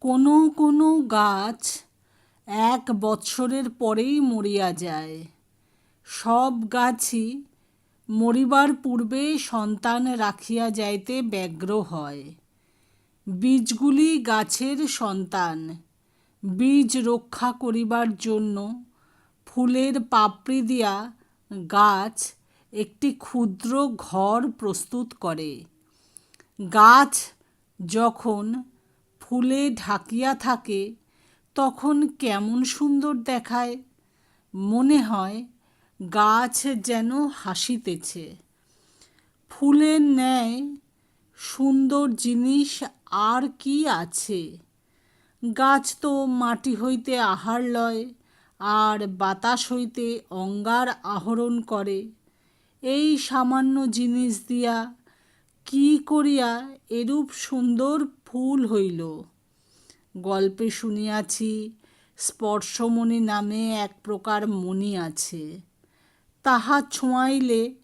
কোনো কোনো গাছ এক বৎসরের পরেই মরিয়া যায়। সব গাছই মরিবার পূর্বে সন্তান রাখিয়া যাইতে ব্যগ্র হয়। বীজগুলি গাছের সন্তান। বীজ রক্ষা করিবার জন্য ফুলের পাপড়ি দিয়া গাছ একটি ক্ষুদ্র ঘর প্রস্তুত করে। গাছ যখন ফুলে ঢাকিয়া থাকে, তখন কেমন সুন্দর দেখায়। মনে হয় গাছ যেন হাসিতেছে। ফুলের ন্যায় সুন্দর জিনিস আর কি আছে। গাছ তো মাটি হইতে আহার লয়, আর বাতাস হইতে অঙ্গার আহরণ করে। এই সামান্য জিনিস দিয়া কি করিয়া এরূপ সুন্দর ফুল হইল? গল্পে শুনিয়াছি, স্পর্শমণি নামে এক প্রকার মণি আছে। তাহা ছোঁয়াইলে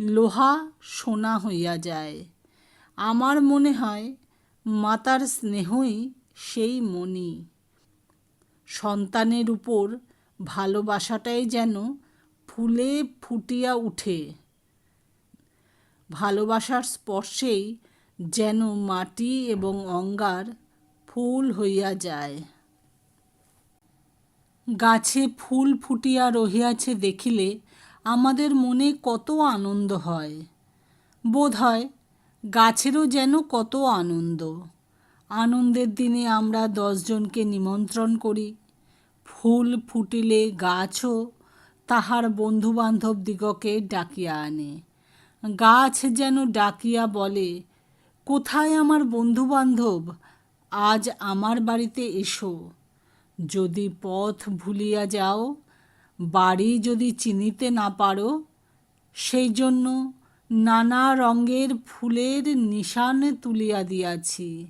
লোহা সোনা হইয়া যায়। আমার মনে হয় মাতার স্নেহই সেই মণি। সন্তানের উপর ভালোবাসাটাই যেন ফুলে ফুটিয়া উঠে। ভালোবাসার স্পর্শেই যেন মাটি এবং অঙ্গার ফুল হইয়া যায়। গাছে ফুল ফুটিয়া রহিয়াছে দেখিলে আমাদের মনে কত আনন্দ হয়। বোধ হয় গাছেরও যেন কত আনন্দ। আনন্দের দিনে আমরা দশজনকে নিমন্ত্রণ করি। ফুল ফুটিলে গাছও তাহার বন্ধুবান্ধব দিগকে ডাকিয়া আনে। গাছ যেন ডাকিয়া বলে, কোথায় আমার বন্ধুবান্ধব? আজ আমার বাড়িতে এসো। যদি পথ ভুলিয়া যাও, বাড়ি যদি চিনিতে না পারো সেই জন্য নানা রঙের ফুলের নিশান তুলিয়া দিয়াছি।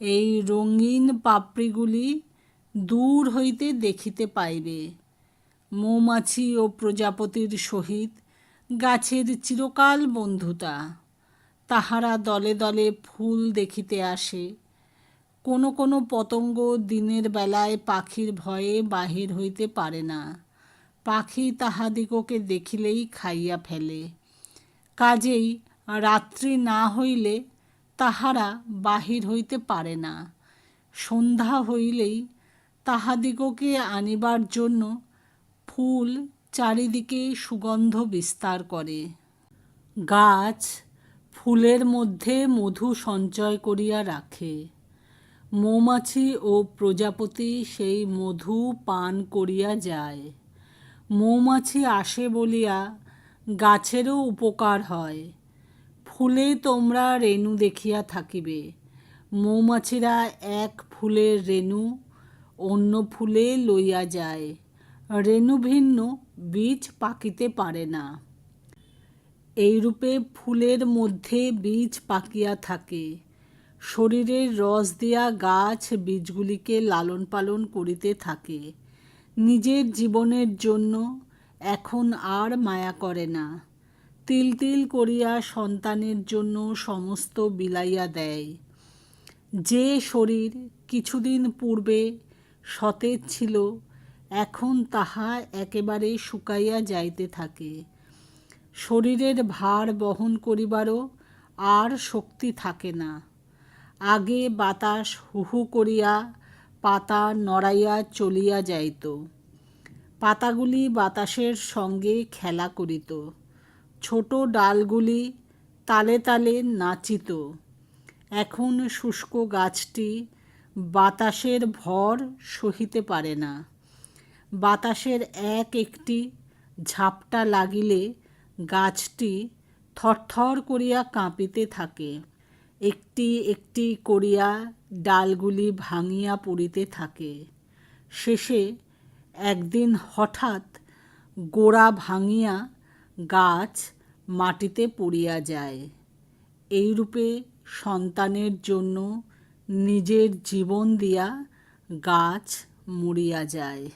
এই রঙিন পাপড়িগুলি দূর হইতে দেখিতে পাইবে। মৌমাছি ও প্রজাপতির সহিত গাছের চিরকাল বন্ধুতা। তাহারা দলে দলে ফুল দেখিতে আসে। কোনো কোনো পতঙ্গ দিনের বেলায় পাখির ভয়ে বাহির হইতে পারে না। পাখি তাহাদিগকে দেখিলেই খাইয়া ফেলে। কাজেই রাত্রি না হইলে তাহারা বাহির হইতে পারে না। সন্ধ্যা হইলেই তাহাদিগকে আনিবার জন্য ফুল চারিদিকে সুগন্ধ বিস্তার করে। গাছ ফুলের মধ্যে মধু সঞ্চয় করিয়া রাখে। মৌমাছি ও প্রজাপতি সেই মধু পান করিয়া যায়। মৌমাছি আসে বলিয়া গাছেরও উপকার হয়। ফুলে তোমরা রেণু দেখিয়া থাকিবে। মৌমাছিরা এক ফুলের রেণু অন্য ফুলে লইয়া যায়। রেণু ভিন্ন, বীজ পাকিতে পারে না। এইরূপে ফুলের মধ্যে বীজ পাকিয়া থাকে। শরীরের রস দিয়া গাছ বীজগুলিকে লালন পালন করিতে থাকে। নিজের জীবনের জন্য এখন আর মায়া করে না। তিল তিল করিয়া সন্তানের জন্য সমস্ত বিলাইয়া দেয়। যে শরীর কিছুদিন পূর্বে সতেজ ছিল এখন তাহা একেবারে শুকাইয়া যাইতে থাকে। শরীরের ভার বহন করিবারও আর শক্তি থাকে না। আগে বাতাস হুহু করিয়া পাতা নড়াইয়া চলিয়া যাইত। পাতাগুলি বাতাসের সঙ্গে খেলা করিত। ছোট ডালগুলি তালে তালে নাচিত। এখন শুষ্ক গাছটি বাতাসের ভর সহিতে পারে না। বাতাসের এক একটি ঝাপটা লাগিলে গাছটি থরথর করিয়া কাঁপিতে থাকে। একটি একটি করিয়া ডালগুলি ভাঙিয়া পড়িতে থাকে। শেষে একদিন হঠাৎ গোড়া ভাঙিয়া গাছ মাটিতে পড়িয়া যায়। এইরূপে সন্তানের জন্য নিজের জীবন দিয়া গাছ মরিয়া যায়।